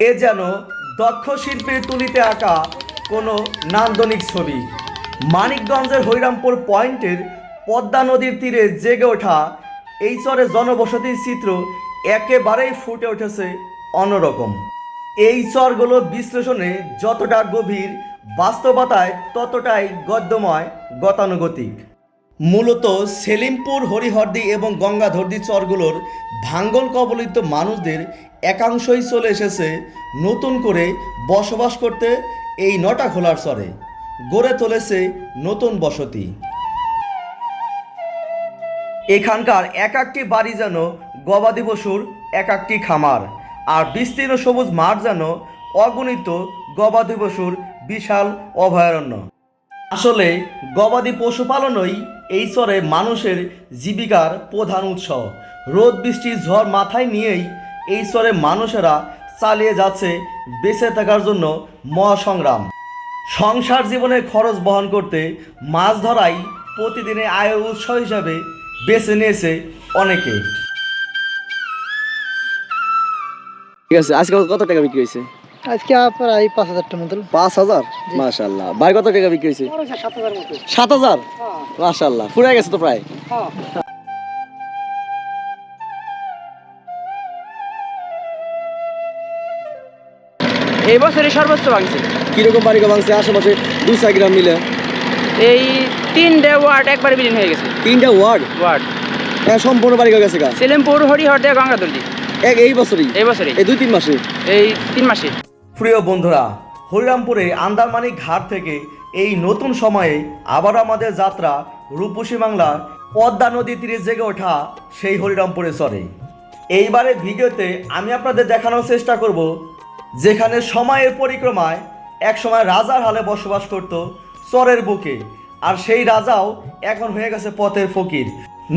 এ যেন দক্ষ শিল্পীর তুলিতে আঁকা কোনো নান্দনিক ছবি। মানিকগঞ্জের হরিরামপুর পয়েন্টের পদ্মা নদীর তীরে জেগে ওঠা এই চরে জনবসতির চিত্র একেবারেই ফুটে উঠেছে অন্যরকম। এই চরগুলো বিশ্লেষণে যতটা গভীর, বাস্তবতায় ততটাই গদ্যময়, গতানুগতিক। মূলত সেলিমপুর, হরিহরদি এবং গঙ্গাধরদি চরগুলোর ভাঙ্গল কবলিত মানুষদের একাংশই চলে এসেছে নতুন করে বসবাস করতে এই নটা খোলার চরে গড়ে তুলেছে নতুন বসতি। এখানকার এক একটি বাড়ি যেন গবাদি পশুর এক একটি খামার, আর বিস্তীর্ণ সবুজ মাঠ যেন অগণিত গবাদি পশুর বিশাল অভয়ারণ্য। আসলে গবাদি পশুপালনই এই চরে মানুষের জীবিকার প্রধান উৎস। রোদ, বৃষ্টি, ঝড় মাথায় নিয়েই এই চরে মানুষেরা চালিয়ে যাচ্ছে বেঁচে থাকার জন্য মহাসংগ্রাম। সংসার জীবনের খরচ বহন করতে মাছ ধরাই প্রতিদিনে আয়ের উৎস হিসাবে বেছে নিয়েছে অনেকে। ঠিক আছে, আজকে কত টাকা বিক্রি হয়েছে? আজকে প্রায় পাঁচ হাজার টাকার মতো। পাঁচ হাজার? মাশাল্লাহ ভাই কত টাকা বিক্রি হয়েছে? সাত হাজার? হাজার মাশাল্লাহ ফুরে গেছে তো প্রায়? এই বছরই সর্বোচ্চ ভাঙছে। কীরকম বাড়ি ভাঙছে? আশেপাশে দুই চার গ্রাম মিলে। এই তিনটে ওয়ার্ড একবার বিলীন হয়ে গেছে। তিনটা ওয়ার্ড? ওয়ার্ড। হ্যাঁ সম্পূর্ণ বাড়ি গেছে গা। সেলিমপুর হরিহরদে গঙ্গাদুর্দি এক এই বছরই? এই বছরই। এই দুই তিন মাসে? এই তিন মাসে। প্রিয় বন্ধুরা, হরিরামপুরে আন্দারমানিক ঘাট থেকে এই নতুন সময়ে আবার আমাদের যাত্রা রূপসী বাংলা পদ্মা নদী তীরে জেগে ওঠা সেই হরিরামপুরে চরে এইবারে ভিডিওতে আমি আপনাদের দেখানোর চেষ্টা করব, যেখানে সময়ের পরিক্রমায় একসময় রাজার হালে বসবাস করত চরের বুকে, আর সেই রাজাও এখন হয়ে গেছে পথের ফকির।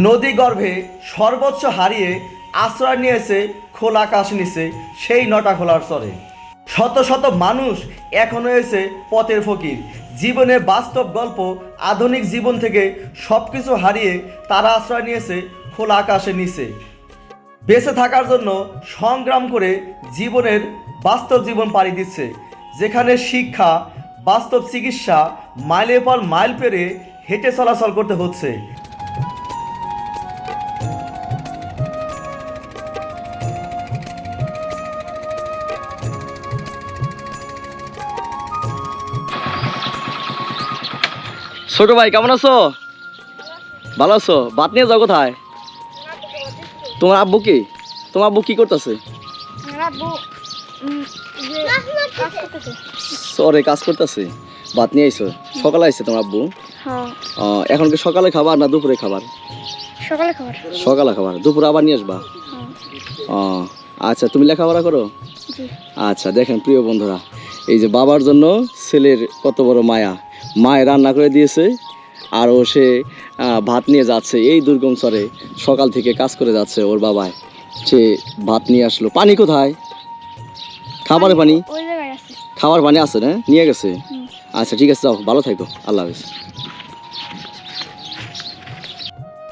নদী গর্ভে সর্বোচ্চ হারিয়ে আশ্রয় নিয়েছে খোলা আকাশ নিচে, সেই নটা খোলার চরে। শত শত মানুষ এখন হয়েছে পথের ফকির। জীবনে বাস্তব গল্প, আধুনিক জীবন থেকে সব কিছু হারিয়ে তারা আশ্রয় নিয়েছে খোলা আকাশের নিচে। বেঁচে থাকার জন্য সংগ্রাম করে জীবনের বাস্তব জীবন পাড়ি দিচ্ছে। যেখানে শিক্ষা, বাস্তব চিকিৎসা, মাইলের পর মাইল পেরে হেঁটে চলাচল করতে হচ্ছে। ছোট ভাই কেমন আছো? ভালো আছো? ভাত নিয়ে যাও কোথায়? তোমার আব্বু কি? তোমার আব্বু কি করতেছে? সরে কাজ করতেছে। ভাত নিয়ে আইছো? সকালে আইছে তোমার আব্বু? হ্যাঁ। আহ, এখন কি সকালে খাবার না দুপুরে খাবার? সকালে খাবার। সকালে খাবার। দুপুরে আবার নিয়ে আসবা? হ্যাঁ। ও আচ্ছা তুমি লেখাপড়া করো? আচ্ছা দেখেন প্রিয় বন্ধুরা এই যে বাবার জন্য ছেলের কত বড় মায়া। মায়ে রান্না করে দিয়েছে আর ও সে আহ, ভাত নিয়ে যাচ্ছে। এই দুর্গম চরে সকাল থেকে কাজ করে যাচ্ছে ওর বাবায়। সে ভাত নিয়ে আসলো। পানি কোথায়? খাবারের পানি ওই জায়গায় আছে। খাবার পানি আছে না? নিয়ে গেছে? আচ্ছা ঠিক আছে যাও। ভালো থাকো। আল্লাহ হাফিজ।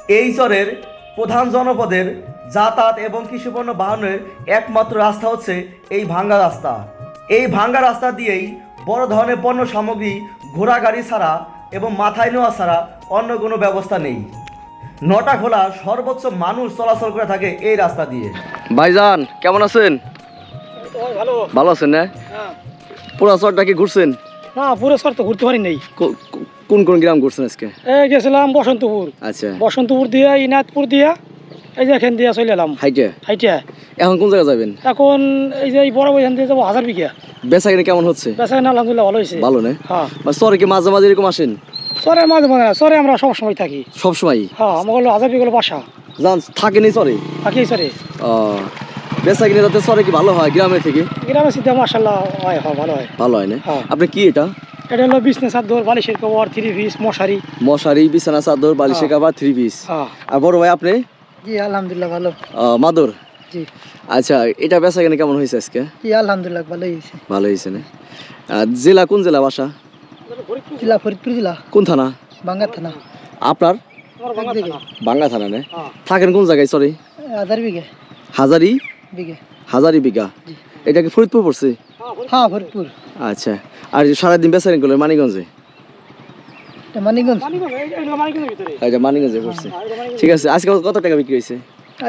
এই চরের প্রধান জনপদের যাতায়াত এবং কৃষিপণ্য বাহনের একমাত্র রাস্তা হচ্ছে এই ভাঙ্গা রাস্তা। এই ভাঙ্গা রাস্তা দিয়েই বড় ধরনের পণ্য সামগ্রী ঘোড়া গাড়ি ছাড়া এবং মাথায় নেওয়া ছাড়া অন্য কোনো ব্যবস্থা নেই। নটা খোলা সর্বোচ্চ মানুষ চলাচল করে থাকে এই রাস্তা দিয়ে। ভাইজান কেমন আছেন? ভালো। ভালো আছেন না? হ্যাঁ। পুরা চরটা কি ঘুরছেন? না পুরো সর তো ঘুরতে পারি নাই। কোন কোন গ্রাম ঘুরছেন আজকে? এই গেছিলাম বসন্তপুর। আচ্ছা। বসন্তপুর দিয়া ইনাথপুর দিয়া এই যে এখান দিয়া চলে এলাম। হাইটে? হাইটিয়া এখন কোন জায়গায় যাবেন? এখন এই যে এই বড় এখান দিয়ে যাব হাজার বিঘা। বেচা কিনে কেমন হচ্ছে? বেচা কিনা আলহামদুলিল্লাহ ভালো হয়েছে। ভালো না? হ্যাঁ। বা চরে কি মাঝে মাঝে এরকম আসেন? সরে মাঝে মাঝে সরে আমরা সব সময় থাকি। সব সময় হ্যাঁ আমার হলো হাজার বিঘা বাসা। যান থাকেনি চরে? থাকি সরে ও বেচা কিনে যাতে চরে কি ভালো হয় গ্রামের থেকে? গ্রামে সিদ্ধা মার্শাল্লাহ হয় হ্যাঁ ভালো হয়। ভালো হয় না? হ্যাঁ। আপনি কি এটা? এটা হলো বিজনেস আদর বালিশের কবর থ্রি পিস মশারি। মশারি বিছানা চাদর বালিশে হ্যাঁ। কাবার থ্রি পিস। হ্যাঁ। আর বড় ভাই আপনি? জি আলহামদুলিল্লাহ ভালো। আহ, মাদুর? জি। আচ্ছা এটা বেচা কিনে কেমন হয়েছে আজকে? জি আলহামদুলিল্লাহ ভালো হয়েছে। ভালো হয়েছে না? জেলা কোন জেলা বাসা? জেলা ফরিদপুর জেলা। কোন থানা? বাঙ্গা থানা। আপনার? বাংলা থানা। না? হ্যাঁ। থাকেন কোন জায়গায়? সরি হাজার বিঘা। হাজারি? বিঘা। হাজারি বিঘা? এটা কি ফরিদপুর পড়ছে? হ্যাঁ ফরিদপুর। আচ্ছা। আর সারাদিন বেচারিং করল মানিগঞ্জে এটা মানিকগঞ্জ। এটা মানিগঞ্জে পড়ছে ঠিক আছে আজকে কত টাকা বিক্রি হয়েছে?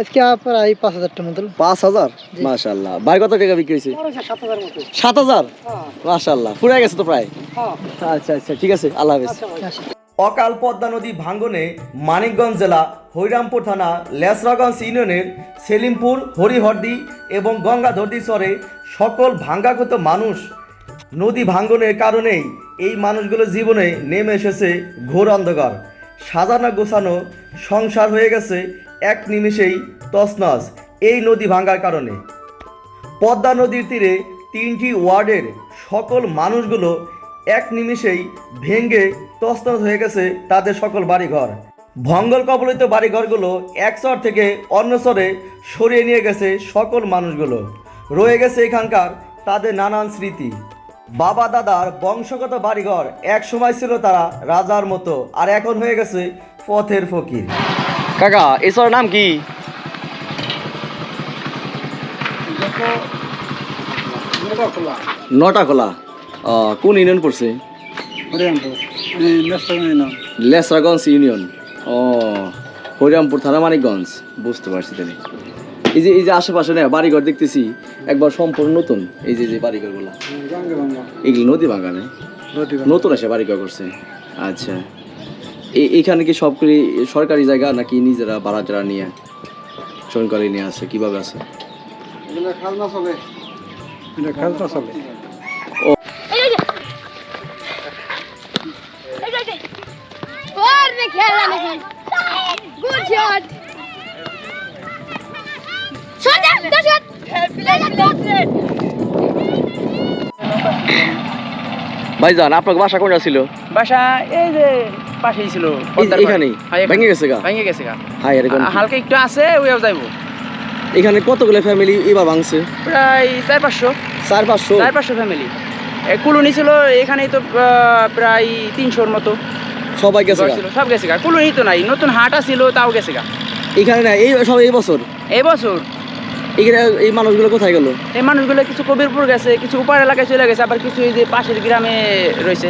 আজকে প্রায় পাঁচ হাজার টাকা মতো। পাঁচ হাজার? মাশাল্লাহ ভাই কত টাকা বিক্রি হয়েছে? সাত হাজার? মাশাল্লাহ ফুরাই গেছে তো প্রায়? হ্যাঁ। আচ্ছা আচ্ছা ঠিক আছে আল্লাহ হাফেজ। অকাল পদ্মা নদী ভাঙ্গনে মানিকগঞ্জ জেলা হরিরামপুর থানা লেসরাগঞ্জ ইউনিয়নের সেলিমপুর হরিহরদি এবং গঙ্গাধরদি চরে সকল ভাঙ্গাগত মানুষ নদী ভাঙ্গনের কারণেই এই মানুষগুলো জীবনে নেমে এসেছে ঘোর অন্ধকার। সাজানো গোছানো সংসার হয়ে গেছে এক নিমিষেই তছনছ এই নদী ভাঙ্গার কারণে। পদ্মা নদীর তীরে তিনটি ওয়ার্ডের সকল মানুষগুলো এক নিমিষেই ভেঙ্গে তছনছ হয়ে গেছে তাদের সকল বাড়িঘর। ভঙ্গল কবলিত বাড়িঘরগুলো এক চর থেকে অন্য চরে সরিয়ে নিয়ে গেছে সকল মানুষগুলো। রয়ে গেছে এখানকার তাদের নানান স্মৃতি। বাবা দাদার বংশগত বাড়িঘর এক সময় ছিল তারা রাজার মতো, আর এখন হয়ে গেছে পথের ফকির। কাকা শহরের নাম কি? নটা খোলা। কোন ইউনিয়ন পড়ছে? লেসরাগঞ্জ ইউনিয়ন। ও, হরিরামপুর থানা মানিকগঞ্জ। বুঝতে পারছি তাহলে। এই যে এই যে আশেপাশে না বাড়িঘর দেখতেছি একবার সম্পূর্ণ নতুন। এই যে যে বাড়িঘরগুলো। এগুলো নদী বাগানে? নতুন আসে বাড়িঘর করছে। আচ্ছা। এখানে কি সব সরকারি জায়গা নাকি নিজেরা ভাড়া যারা নিয়ে সরকারি নিয়ে আছে? কীভাবে আছে? ওরে ভাইজান আপনার বাসা কোনটা ছিল? বাসা এই যে পাশেই ছিল। এখানেই? হ্যাঁ, এখানে। ভেঙে গেছে গা? ভেঙে গেছে গা। হাই আরে হালকা একটু আছে ওইও যাইবো। এখানে কতগুলো ফ্যামিলি এবার ভাঙছে? প্রায় চার পাঁচশো। চার পাঁচশো? চার পাঁচশো ফ্যামিলি কুলুনি ছিল এখানেই তো প্রায় তিনশোর মতো। সবাই গেছে সব গেছে গা। কুলুনি তো নাই নতুন হাটা ছিল তাও গেছে গা। এখানে না এই সব এই বছর? এই বছর। এখানে এই মানুষগুলো কোথায় গেল? এই মানুষগুলো কিছু কবিরপুর গেছে কিছু উপার এলাকায় চলে গেছে আবার কিছু এই যে পাশের গ্রামে রয়েছে।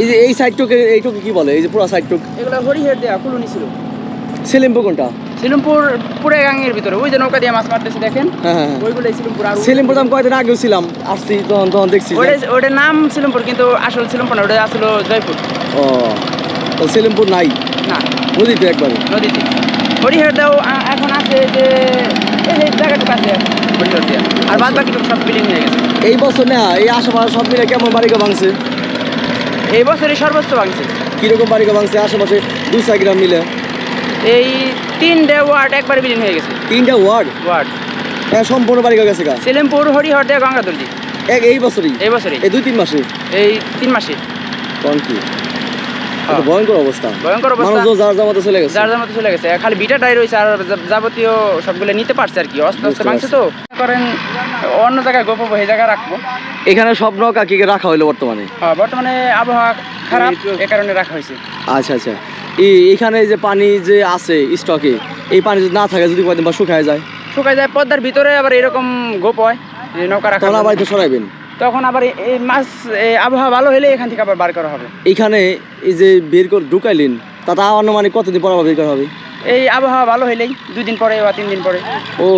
এই যে এই সাইডটুকে এইটুকু কি বলে? এই যে পুরো সাইডটুক এগুলো হরিহের দেয়া কুলুনি ছিল। সেলিমপুর কোনটা? সিলমপুর পুরে গাঙের ভিতরে ওই যে নৌকা দিয়ে মাছ মারতেছে দেখেন? হ্যাঁ হ্যাঁ হ্যাঁ। সিলমপুর আর সেলিমপুর আমি আগেও ছিলাম আসছি তখন তখন দেখছি ওটা ওটার নাম সিলমপুর কিন্তু আসল সিলমপুর না ওটা আসলো জয়পুর। ও তো সেলিমপুর নাই? না। নদীতে একবারে? নদীতে। হরিহর দেও এখন আছে যে এই যে জায়গাটুকু আছে হরিহর দেয়া আর বাদ বাকি সব বিল্ডিং হয়ে গেছে। এই বছর না এই আশেপাশে সব মিলে কেমন বাড়িকে ভাঙছে? এই বছরই সর্বোচ্চ ভাঙছে। কীরকম বাড়িকে ভাঙছে আশেপাশে দুই চার গ্রাম মিলে? এই তিনটে ওয়ার্ড একবারে বিলীন হয়ে গেছে। তিনটা ওয়ার্ড? ওয়ার্ড। হ্যাঁ সম্পূর্ণ বাড়িকে গেছে গা। সিলিমপুর হরিহর দেয়া গঙ্গাদুলজি এক এই বছরই? এই বছরই। এই দুই তিন মাসে? এই তিন মাসে। কোন কি? ভয়ঙ্কর অবস্থা। ভয়ঙ্কর অবস্থা। যার যার মতো চলে গেছে। যার যার মতো চলে গেছে। খালি বিটাটাই রয়েছে আর যাবতীয় সবগুলো নিতে পারছে আর কি। আস্তে ভাঙছে তো। করেন অন্য জায়গায় গোপাবো এই জায়গায় রাখব। এখানে সব নৌকা কি রাখা হইল বর্তমানে? হ্যাঁ, বর্তমানে আবহাওয়া খারাপ এ কারণে রাখা হয়েছে আচ্ছা আচ্ছা। এই এখানে যে পানি যে আছে স্টকে এই পানি যদি না থাকে যদি কয়েকদিন বা শুকায় যায়? শুকায় যায় পদ্মার ভিতরে আবার এরকম গোপ হয় নৌকা রাখা একটু সরাইবেন? তখন আবার এই মাছ আবহাওয়া ভালো হলে এখান থেকে আবার বার করা হবে। এখানে এই যে বের করে ঢুকাইলেন তাতে আনুমানিক কতদিন পর আবার বের করা হবে? এই আবহাওয়া ভালো হলেই দুই দিন পরে বা তিন দিন পরে। ও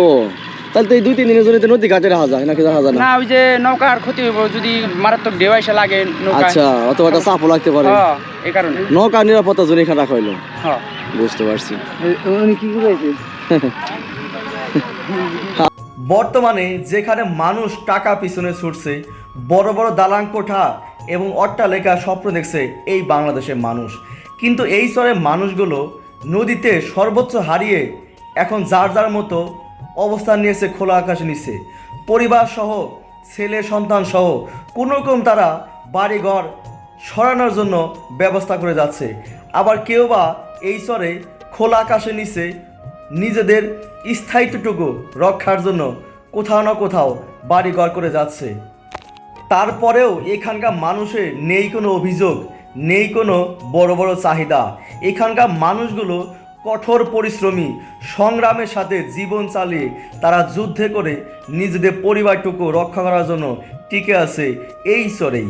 তাহলে তো এই দুই তিন দিনের জন্য নদী ঘাটে রাখা যায় নাকি রাখা যায় না? না ওই যে নৌকার ক্ষতি হইব যদি মারাত্মক ঢেউ এসে লাগে নৌকা আচ্ছা অথবা একটা চাপও লাগতে পারে। হ্যাঁ এই কারণে। নৌকা নিরাপত্তার জন্য এখানে রাখা হইল। হ্যাঁ। বুঝতে পারছি। বর্তমানে যেখানে মানুষ টাকা পিছনে ছুটছে, বড় বড় দালান কোঠা এবং অট্টালেখা স্বপ্ন দেখছে এই বাংলাদেশের মানুষ। কিন্তু এই স্তরের মানুষগুলো নদীতে সর্বোচ্চ হারিয়ে এখন যার যার মতো অবস্থান নিয়েছে খোলা আকাশ নিচে। পরিবার সহ, ছেলে, সন্তান সহ কোনো রকম তারা বাড়িঘর সরানোর জন্য ব্যবস্থা করে যাচ্ছে। আবার কেউ বা এই স্তরে খোলা আকাশের নিচে নিজেদের স্থায়িত্বটুকু রক্ষার জন্য কোথাও না কোথাও বাড়িঘর করে যাচ্ছে। তারপরেও এখানকার মানুষের নেই কোনো অভিযোগ, নেই কোনো বড় বড় চাহিদা। এখানকার মানুষগুলো কঠোর পরিশ্রমী, সংগ্রামের সাথে জীবন চালিয়ে তারা যুদ্ধে করে নিজেদের পরিবারটুকু রক্ষা করার জন্য টিকে আছে এই চরেই।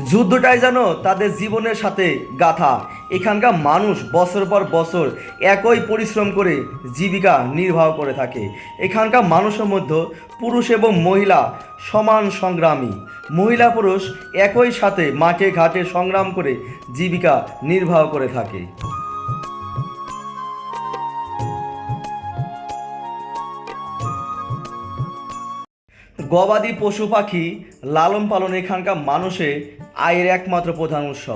যুদ্ধটাই যেন তাদের জীবনের সাথে গাথা। এখানকার মানুষ বছর পর বছর একই পরিশ্রম করে জীবিকা নির্বাহ করে থাকে। এখানকার মানুষের মধ্যে পুরুষ এবং মহিলা সমান সংগ্রামী। মহিলা পুরুষ একই সাথে মাঠে ঘাটে সংগ্রাম করে জীবিকা নির্বাহ করে থাকে। গবাদি পশু পাখি লালন পালন এখানকার মানুষের আয়ের একমাত্র প্রধান উৎস।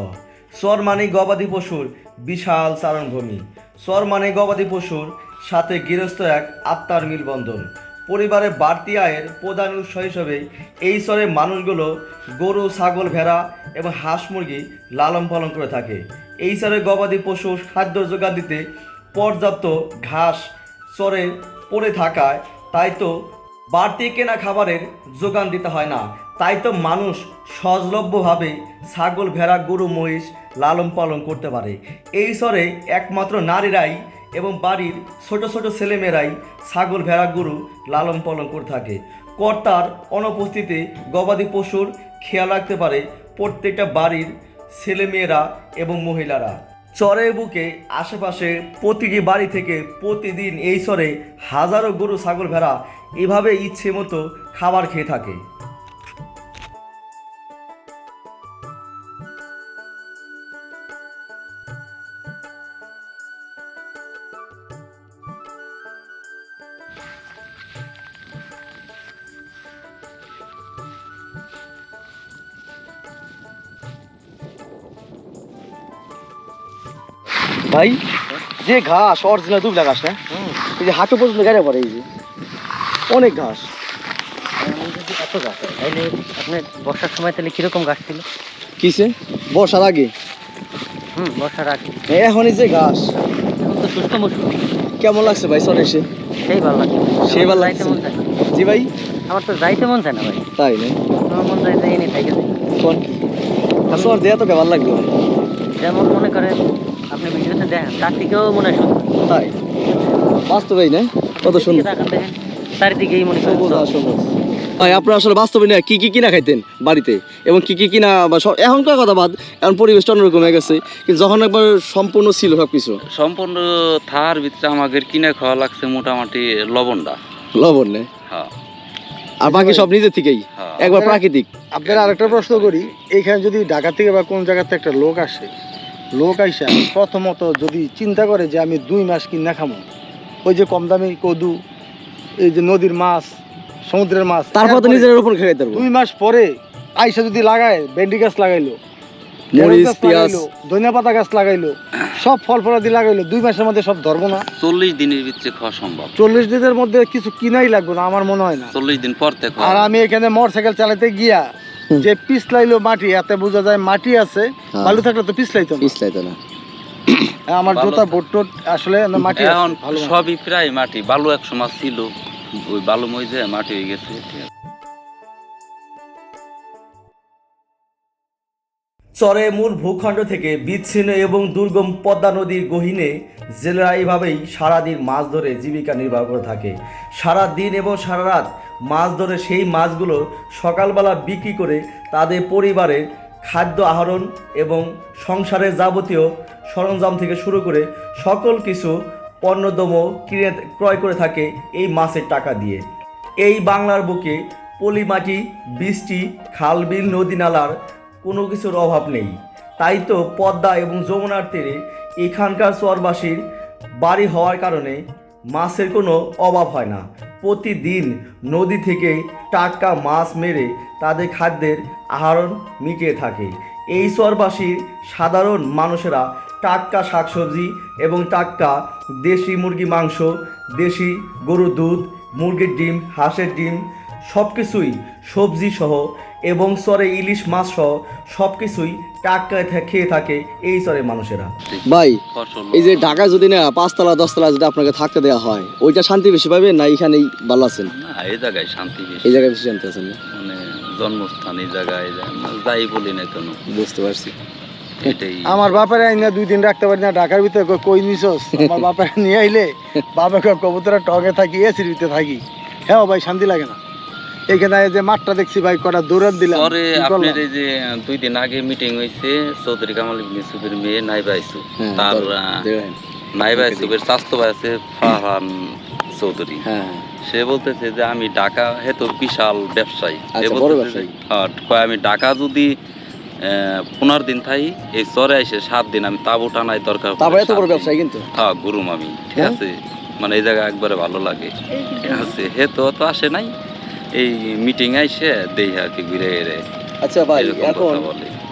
চর মানে গবাদি পশুর বিশাল চারণভূমি। চর মানে গবাদি পশুর সাথে গৃহস্থ এক আত্মার মিলবন্ধন। পরিবারের বাড়তি আয়ের প্রধান উৎস হিসেবে এই চরের মানুষগুলো গরু, ছাগল, ভেড়া এবং হাঁস মুরগি লালন পালন করে থাকে। এই চরে গবাদি পশু খাদ্য যোগান দিতে পর্যাপ্ত ঘাস চরে পড়ে থাকায় তাই তো বাড়তি কেনা খাবারের যোগান দিতে হয় না। তাই তো মানুষ সহজলভ্যভাবে ছাগল, ভেড়া, গরু, মহিষ লালন পালন করতে পারে। এই স্তরে একমাত্র নারীরাই এবং বাড়ির ছোট ছোট ছেলেমেয়েরাই ছাগল, ভেড়া, গরু লালন পালন করে থাকে। কর্তার অনুপস্থিতিতে গবাদি পশুর খেয়াল রাখতে পারে প্রত্যেকটা বাড়ির ছেলেমেয়েরা এবং মহিলারা। চরের বুকে আশেপাশে প্রতিটি বাড়ি থেকে প্রতিদিন এই চরে হাজারো গরু, ছাগল, ভেড়া এভাবে ইচ্ছে মতো খাবার খেয়ে থাকে। ভাই যে ঘাস অরিজিনাল দুবলা ঘাস না এই যে হাঁটু পর্যন্ত গাড়ি পড়ে এই যে। অনেক ঘাস। এত গাছ তাইলে আপনার বর্ষার সময় তাহলে কীরকম গাছ ছিল? কিসে? বর্ষার আগে? হুম বর্ষার আগে। এখন এই যে ঘাস। এখন তো শুষ্ক মৌসুম। কেমন লাগছে ভাই চলে এসে? সেই ভালো লাগে সেই ভালো লাগছে। মন চায়। জি ভাই? আমার তো যাইতে মন চায় না ভাই। তাই না? আমার মন চাই যাই নি যাই। কোন? কি আসলে দেয়া তো কেমন লাগল। যেমন মনে করেন আপনি ভিডিওতে দেখেন তার থেকেও মনে হয় সুন্দর। তাই? বাস্তবেই না? কত সুন্দর। দেখেন চারিদিকেই মনে সবুজ সবুজ। ভাই আপনারা আসলে বাস্তবে না কি কি কিনা খাইতেন বাড়িতে? এবং কি কি কিনা বা এখনকার কথা বাদ? এখন পরিবেশটা অন্যরকম হয়ে গেছে। কিন্তু যখন একবার সম্পূর্ণ ছিল সব কিছু সম্পূর্ণ থার ভিতরে আমাদের কিনে খাওয়া লাগছে মোটামুটি লবণটা। লবণ নেই হ্যাঁ। আর বাকি সব নিজের থেকেই? হ্যাঁ। একবার প্রাকৃতিক। আপনার আরেকটা প্রশ্ন করি এইখানে যদি ঢাকা থেকে বা কোন জায়গাতে একটা লোক আসে লোক আইসা প্রথমত যদি চিন্তা করে যে আমি দুই মাস কিনা খামো ওই যে কম দামি কদু এই যে নদীর মাছ সমুদ্রের মাছ তারপর তো নিজের উপর খেয়ে পারব। দুই মাস পরে আইসা যদি লাগায় ভেন্ডি গাছ লাগাইলো মরিচ পেঁয়াজ। ধনিয়া পাতা গাছ লাগাইলো সব ফল ফলাদি লাগাইলো দুই মাসের মধ্যে সব ধরবো না। চল্লিশ দিনের ভিতরে খাওয়া সম্ভব। চল্লিশ দিনের মধ্যে কিছু কিনাই লাগবে না আমার মনে হয় না। চল্লিশ দিন পর থেকে আর আমি এখানে মোটর সাইকেল চালাতে গিয়া যে পিছলাইলো মাটি এতে বোঝা যায় মাটি আছে হ্যাঁ। বালু থাকলে তো পিছলাইতো না। পিছলাইতো না। আমার বালু জোতা থাকে। বোট আসলে মাটি এখন সবই প্রায় মাটি বালু এক সময় ছিল ওই বালু মইজে মাটি হয়ে গেছে। চরে মূল ভূখণ্ড থেকে বিচ্ছিন্ন এবং দুর্গম পদ্মা নদীর গহীনে জেলেরা এইভাবেই সারাদিন মাছ ধরে জীবিকা নির্বাহ করে থাকে। সারা দিন এবং সারা রাত মাছ ধরে সেই মাছগুলো সকালবেলা বিক্রি করে তাদের পরিবারে খাদ্য আহরণ এবং সংসারের যাবতীয় সরঞ্জাম থেকে শুরু করে সকল কিছু পণ্যদ্রব্য কিনে ক্রয় করে থাকে এই মাছের টাকা দিয়ে। এই বাংলার বুকে পলিমাটি, বৃষ্টি, খালবিল নদী নালার কোনো কিছুর অভাব নেই। তাই তো পদ্মা এবং যমুনার তীরে এখানকার চরবাসীর বাড়ি হওয়ার কারণে মাছের কোনো অভাব হয় না। প্রতিদিন নদী থেকে টাটকা মাছ মেরে তাদের খাদ্যের আহরণ মিটিয়ে থাকে। এই চরবাসীর সাধারণ মানুষেরা টাটকা শাকসবজি এবং টাটকা দেশি মুরগি মাংস, দেশি গরুর দুধ, মুরগির ডিম, হাঁসের ডিম সব কিছুই সবজি সহ এবং চরে ইলিশ মাছ সহ সব কিছুই টাটকা থা- খেয়ে থাকে এই চরের মানুষেরা। ভাই এই যে ঢাকায় যদি না পাঁচতলা দশতলা যদি আপনাকে থাকতে দেওয়া হয় ওইটা শান্তি বেশি পাবেন না এখানেই ভালো আছেন? না এই জায়গায় শান্তি বেশি। এই জায়গায় বেশি শান্তি আছেন? মানে জন্মস্থান এই জায়গায় যাই বলি না কেন। বুঝতে পারছি। আমার বাপের আইনা দুই দিন রাখতে পারি না ঢাকার ভিতরে কই- নিছস? আমার বাপের নিয়ে আইলে বাবাকে কবুতরা টগে থাকি এসির ভিতরে থাকি। হ্যাঁ ভাই শান্তি লাগে না। এইখানে এই যে মাঠটা দেখছি ভাই কটা দৌড়ান দিলাম। পরে আপনার এই যে দুই দিন আগে মিটিং হয়েছে চৌধুরী কামাল ইবনে সুবের মেয়ে নাইবা তার। নাইবা স্বাস্থ্য ভাই আছে চৌধুরী। হ্যাঁ। সে বলতেছে যে আমি ঢাকা হেতু বিশাল ব্যবসায়ী। সে আচ্ছা, বলতেছে হ্যাঁ, আমি ঢাকা যদি পনেরো দিন থাই এই চরে এসে সাত দিন আমি তাবু টানাই দরকার এত বড়। ব্যবসায়ী কিন্তু। হ্যাঁ গুরুম আমি ঠিক হ্যাঁ? আছে? মানে এই জায়গা একবারে ভালো লাগে। ঠিক আছে? হে তো অত আসে নাই। এই মিটিং আইসে দেই আর কি ঘুরে এরে আচ্ছা ভাই এখন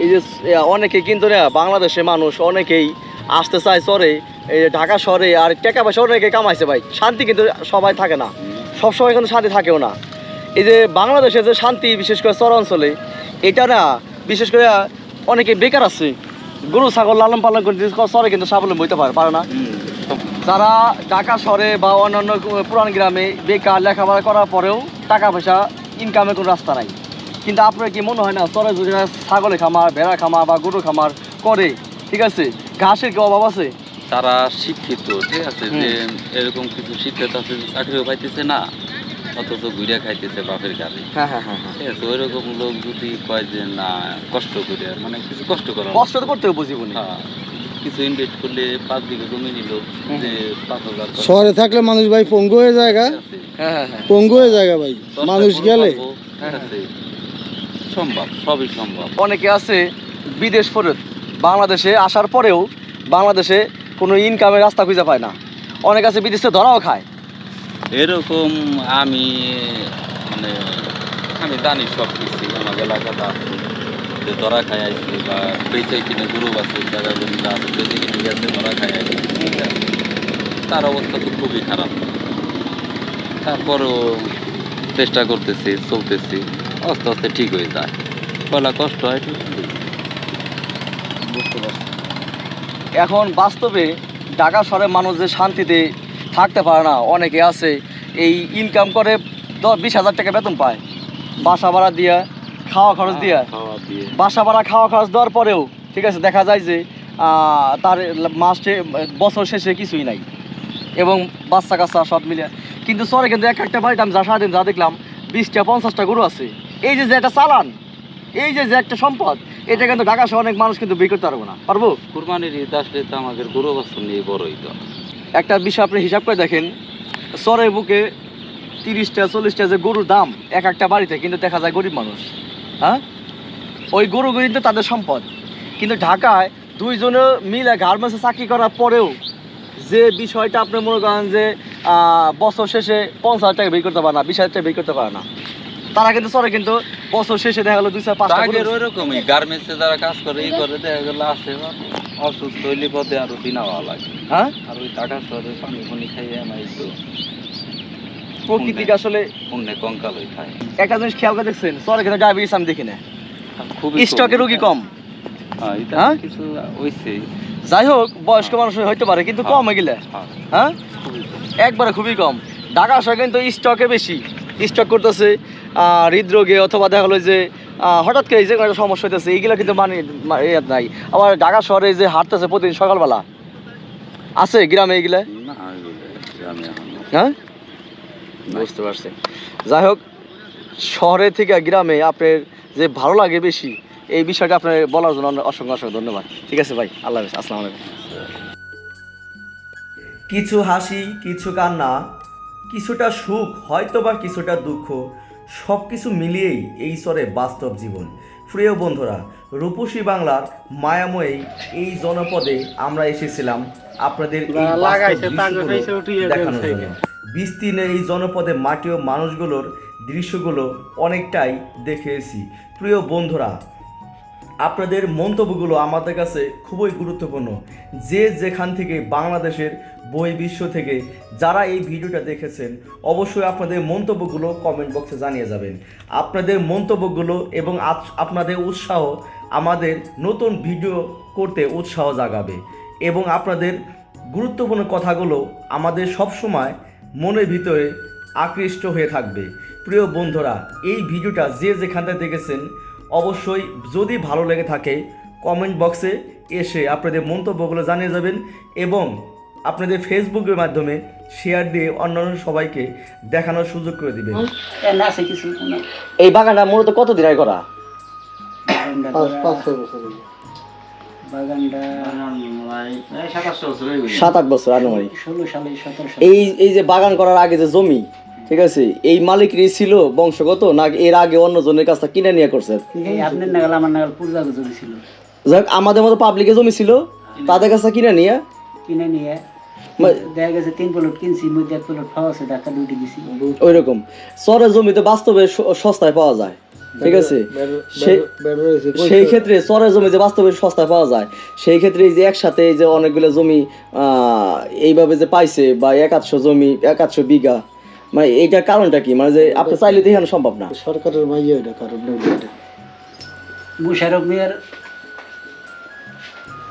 এই যে অনেকে কিন্তু না বাংলাদেশে মানুষ অনেকেই আসতে চায় শহরে এই ঢাকা শহরে আর টাকা পয়সা অনেকে কামাইছে ভাই। শান্তি কিন্তু সবাই থাকে না। সবসময় কিন্তু শান্তি থাকেও না। এই যে বাংলাদেশে যে শান্তি বিশেষ করে চর অঞ্চলে এটা না বিশেষ করে অনেকে বেকার আছে। গরু ছাগল লালন পালন করে শহরে কিন্তু স্বাবলম্বী হইতে পারে পারে না। যারা ঢাকা শহরে বা অন্যান্য পুরান গ্রামে বেকার লেখাপড়া করার পরেও টাকা পয়সা ইনকামের কোনো রাস্তা নাই। কিন্তু আপনার কি মনে হয় না চরে যদি ছাগলে খামার ভেড়া খামার বা গরু খামার করে ঠিক আছে? ঘাসের কি অভাব আছে? তারা শিক্ষিত ঠিক আছে? যে এরকম কিছু শিক্ষিত আছে চাকরিও পাইতেছে না অথচ ঘুরে খাইতেছে বাপের গাড়ি। হ্যাঁ হ্যাঁ হ্যাঁ ঠিক আছে? ওইরকম লোক যদি কয় যে না কষ্ট করে মানে কিছু কষ্ট করা কষ্ট তো করতে হবে জীবনে হ্যাঁ। কিছু ইনভেস্ট করলে পাঁচ বিঘা জমি নিল যে পাঁচ হাজার শহরে থাকলে মানুষ ভাই পঙ্গু হয়ে জায়গা হ্যাঁ হ্যাঁ হ্যাঁ। পঙ্গু হয়ে জায়গা ভাই। মানুষ গেলে। সম্ভব সবই সম্ভব। অনেকে আছে বিদেশ ফেরত বাংলাদেশে আসার পরেও বাংলাদেশে কোনো ইনকামের রাস্তা খুঁজে পায় না। অনেক আছে বিদেশে ধরাও খায়। এরকম আমি মানে আমি জানি সব কিছু আমার এলাকাতে আছে ধরা খাই আইছি বা বেঁচে কিনে গরু আছে জায়গা জমিটা আছে, বেঁচে কিনে গেছে ধরা খাই আইছি তার অবস্থা তো খুবই খারাপ। তারপরও চেষ্টা করতেছি, চলতেছি, আস্তে আস্তে ঠিক হয়ে যায়। পয়লা কষ্ট হয় বুঝতে পারছি। এখন বাস্তবে ঢাকা শহরের মানুষ যে শান্তিতে থাকতে পারে না, অনেকে আছে, এই ইনকাম করে দশ বিশ হাজার টাকা বেতন পায়। বাসা ভাড়া দিয়া খাওয়া খরচ দিয়া। দিয়ে। বাসা ভাড়া খাওয়া খরচ দেওয়ার পরেও ঠিক আছে দেখা যায় যে তার মাসে বছর শেষে কিছুই নাই। এবং বাচ্চা কাচ্চা সব মিলে কিন্তু সরে কিন্তু এক একটা বাড়িতে আমি যা সারাদিন যা দেখলাম বিশটা পঞ্চাশটা গরু আছে। এই যে যে একটা চালান এই যে যে একটা সম্পদ এটা কিন্তু ঢাকা শহরে অনেক মানুষ কিন্তু বিক্রি করতে পারব না। পারব? কুরবানির ঈদ আসলে তো আমাদের গরু বছর নিয়ে বড়ই তো। একটা বিষয় আপনি হিসাব করে দেখেন সরের বুকে তিরিশটা চল্লিশটা যে গরুর দাম এক একটা বাড়িতে কিন্তু দেখা যায় গরিব মানুষ। হ্যাঁ? ওই গরু কিন্তু তাদের সম্পদ। কিন্তু ঢাকায় দুইজনে মিলে গার্মেন্টসে চাকরি করার পরেও যে বিষয়টা আপনি মনে করেন যে বছর শেষে পঞ্চাশ হাজার টাকা বের করতে পারে না বিশ হাজার টাকা বের করতে পারে না তারা কিন্তু সরে কিন্তু বছর শেষে দেখা গেলো দুই চার পাঁচটা আগের গরু- ওই রকমই গার্মেন্টসে যারা কাজ করে এই করে দেখা গেলো আছে অসুস্থ হইলে পথে আরও দিনা হওয়া লাগে। হ্যাঁ? আর ওই টাকা শহরে পানি পানি খাইয়ে আমার তো প্রকৃতিক আসলে পুণ্যে কঙ্কাল হয়ে খায়। একটা জিনিস খেয়াল করে দেখছেন? সরে কিন্তু ডায়াবেটিস আমি দেখি না। খুবই স্টকে রুগী কম। হ্যাঁ হ্যাঁ? কিছু হইছে। যাই হোক বয়স্ক মানুষ হইতে পারে কিন্তু কম হয়ে গেলে। হ্যাঁ, হ্যাঁ? কম। একবারে খুবই কম। ঢাকা শহরে কিন্তু স্টকে বেশি। স্টক করতেছে হৃদরোগে অথবা দেখা গেলো যে হঠাৎ করে যে কোনো একটা সমস্যা হইতেছে এইগুলো কিন্তু মানে ইয়ে নাই। আবার ঢাকা শহরে যে হাঁটতেছে প্রতিদিন সকালবেলা আছে গ্রামে এইগুলা হ্যাঁ? বুঝতে পারছি। যাই হোক শহরে থেকে গ্রামে আপনার যে ভালো লাগে বেশি এই বিষয়টা আপনার বলার জন্য অনেক- অসংখ্য অসংখ্য ধন্যবাদ। ঠিক আছে ভাই আল্লাহ হাফিজ আসসালামু আলাইকুম। কিছু হাসি কিছু কান্না কিছুটা সুখ হয়তো বা কিছুটা দুঃখ সব কিছু মিলিয়েই এই স্তরে বাস্তব জীবন। প্রিয় বন্ধুরা রূপসী বাংলার মায়াময়ী এই জনপদে আমরা এসেছিলাম আপনাদের দেখানোর জন্য। বিস্তীর্ণ এই জনপদে মাটি ও মানুষগুলোর দৃশ্যগুলো অনেকটাই দেখেছি। প্রিয় বন্ধুরা, আপনাদের মন্তব্যগুলো আমাদের কাছে খুবই গুরুত্বপূর্ণ। যে যেখান থেকে বাংলাদেশের বই বিশ্ব থেকে যারা এই ভিডিওটা দেখেছেন, অবশ্যই আপনাদের মন্তব্যগুলো কমেন্ট বক্সে জানিয়ে যাবেন। আপনাদের মন্তব্যগুলো এবং আপনাদের উৎসাহ আমাদের নতুন ভিডিও করতে উৎসাহ জাগাবে এবং আপনাদের গুরুত্বপূর্ণ কথাগুলো আমাদের সবসময় মনের ভিতরে আকৃষ্ট হয়ে থাকবে। প্রিয় বন্ধুরা এই ভিডিওটা যে যেখানটা দেখেছেন অবশ্যই যদি ভালো লেগে থাকে কমেন্ট বক্সে এসে আপনাদের মন্তব্যগুলো জানিয়ে যাবেন এবং আপনাদের ফেসবুকের মাধ্যমে শেয়ার দিয়ে অন্যান্য সবাইকে দেখানোর সুযোগ করে দিবেন। এই বাগানটা মূলত কত দিন আগে করা? সাত আট বছর আনুমানিক। এই এই যে বাগান করার আগে যে জমি ঠিক আছে এই মালিক ছিল বংশগত না এর আগে অন্য জনের কাছ থেকে কিনে নিয়ে করছে? এই আপনার নাগাল আমার নাগাল পূজা জমি ছিল। যাক আমাদের মতো পাবলিকের জমি ছিল তাদের কাছে কিনে নিয়ে? কিনে নিয়ে দেখা গেছে তিন প্লট কিনছি মধ্যে এক প্লট খাওয়া আছে ঢাকা দুইটি দিছি ওই রকম চরের জমিতে বাস্তবে সস্তায় পাওয়া যায় ঠিক আছে। সেই ক্ষেত্রে চরের জমি যে বাস্তবে সস্তায় পাওয়া যায়। সেই ক্ষেত্রে এই যে একসাথে এই যে অনেকগুলো জমি আহ, এইভাবে যে পাইছে বা একাদশো জমি একাদশো বিঘা মানে এইটার কারণটা কি? মানে যে আপনি চাইলে দেখানো সম্ভব না। সরকারের মাইয়া এটা কারণ মুশারফ মিয়ার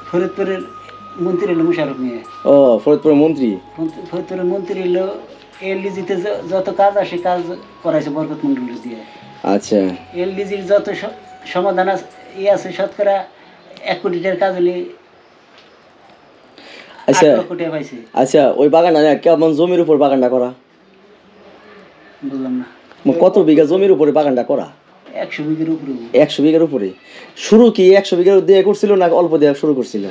ফরিদপুরের মন্ত্রী হলো মুশারফ মিয়া। ও ফরিদপুরের মন্ত্রী? ফরিদপুরের মন্ত্রী হলো এলডিজিতে যত কাজ আসে কাজ করাইছে বরকত মন্ডল দিয়ে। আচ্ছা। এলডিজির যত সমাধান আছে ই আছে শতকরা এক কোটি টাকার কাজ হলে আচ্ছা। আচ্ছা ওই বাগানটা না কেমন জমির উপর বাগানটা করা? বললাম না। কত বিঘা জমির উপরে বাগানটা করা? একশো বিঘের উপরে। একশো বিঘার উপরে। শুরু কি একশো বিঘার দিয়ে করছিল না অল্প দিয়ে শুরু করছিল?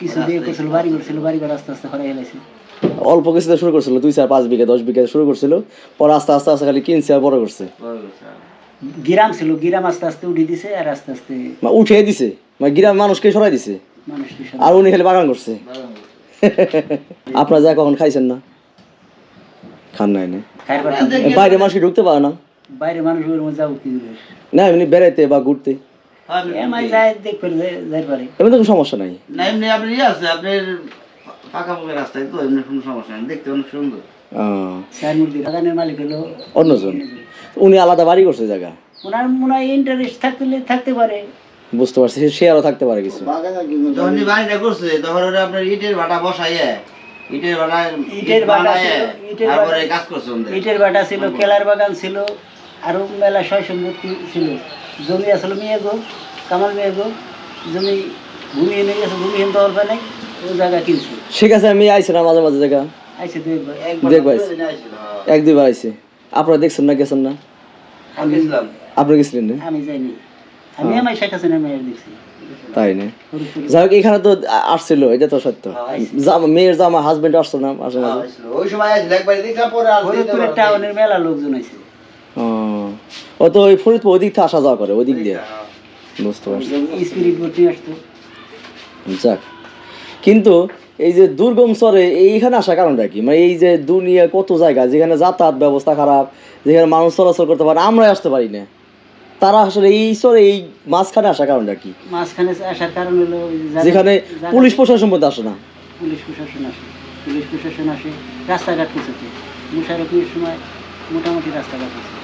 কিছু দিয়ে করছিল বাড়ি করছিল বাড়ি করে আস্তে আস্তে অল্প কিছুতে শুরু করছিল দুই চার পাঁচ বিঘা দশ বিঘা শুরু করছিল পরে আস্তে আস্তে আস্তে খালি কিনছে আর বড় করছে। গিরাম ছিল গিরাম আস্তে আস্তে উঠে দিছে আর আস্তে আস্তে উঠে দিছে? মানে গ্রাম মানুষকে সরাই দিছে? আর উনি খালি বাগান করছে? আপনারা যা কখন খাইছেন না? খান নাই। এ, বাইরে মানুষ কি ঢুকতে পারে না। বাইরে মানুষ ওর মধ্যে যাব কি না এমনি বেড়াইতে বা ঘুরতে। এমাই যায় দেখবে যাই পারে। এমনি কোনো সমস্যা নাই। না এমনি আপনি ইয়ে আছে আপনার ফাঁকা ফাঁকা রাস্তায় তো এমনি কোনো সমস্যা নেই। দেখতে অনেক সুন্দর। আহ, সাইন মুরগি বাগানের মালিক হলো। অন্যজন? উনি আলাদা বাড়ি করছে জায়গা? ওনার মনে হয় ইন্টারেস্ট থাকলে থাকতে পারে। বুঝতে পারছি সে- আরও থাকতে পারে কিছু। যখন বাড়িটা করছে তখন ওরা আপনার ইটের ভাটা বসাইয়ে ইটের ভাটা ইটের ভাটা ছিল, ইটের তারপরে কাজ করছে ইটের বাটা ছিল কেলার বাগান ছিল। আরও মেলা সয় সম্পত্তি ছিল। জমি আসলে মেয়ে গো কামাল মেয়ে গো জমি ভূমি এনে গেছে ভূমি এনে দেওয়ার পারে ও জায়গা কিনছে। ঠিক আছে আমি আইছি না মাঝে মাঝে জায়গা। আইসে দেখবে দেখব আইছি। এক দুইবার আইছি। আপনারা দেখছেন না গেছেন না? আমি গেছিলাম। আপনি গেছিলেন না? আমি যাইনি। আমি আমার শেখ হাসিনা মেয়ের দেখছি। তাই না? যাই হোক এখানে তো আসছিল এটা তো সত্য। জামা মেয়ের জামা হাজবেন্ড আসতো না মাঝে মাঝে। ওই সময় একবার দেখলাম পরে আর টাউনের মেলা লোকজন ও। তো ওই ফরিদপুর ওই দিক থেকে আসা যাওয়া করে ওই দিক দিয়ে। বুঝতে পারছি। যাক। কিন্তু এই যে দুর্গম স্তরে এইখানে আসার কারণটা কি? মানে এই যে দুনিয়া কত জায়গা যেখানে যাতায়াত ব্যবস্থা খারাপ যেখানে মানুষ চলাচল করতে পারে আমরাই আসতে পারি না। তারা আসলে এই স্তরে এই মাঝখানে আসার কারণটা কি? মাঝখানে আসার কারণ হলো যেখানে পুলিশ প্রশাসন মধ্যে আসে না। পুলিশ প্রশাসন আসে। পুলিশ প্রশাসন আসে রাস্তাঘাট কিছু মুশারফির সময় মোটামুটি রাস্তাঘাট আছে।